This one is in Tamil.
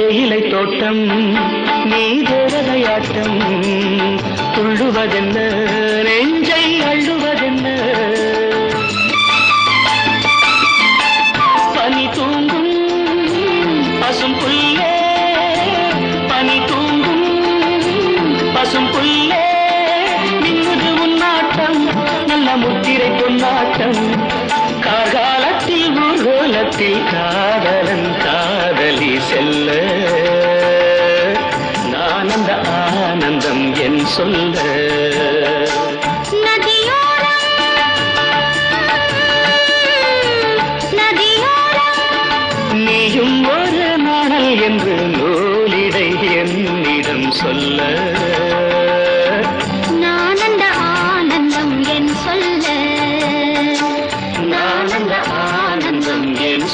தேயிலை தோட்டம் நீ தேவதையாட்டம் துள்ளுவதென்ன நெஞ்சை அள்ளுவதென்ன? பனி தூங்கும் பசும் புல்லே. பனி தூங்கும் பசும் புல்லே. மின்னுது உன்னாட்டம் நல்ல முத்திரை பொன்னாட்டம் கார்காலத்தில் ஊர்கோலத்தில் காதலன் என் சொந்த நீயும் ஒரு நாடல் என்று நூலிடை என்னிடம் சொல்ல. நானந்த ஆனந்தம் என்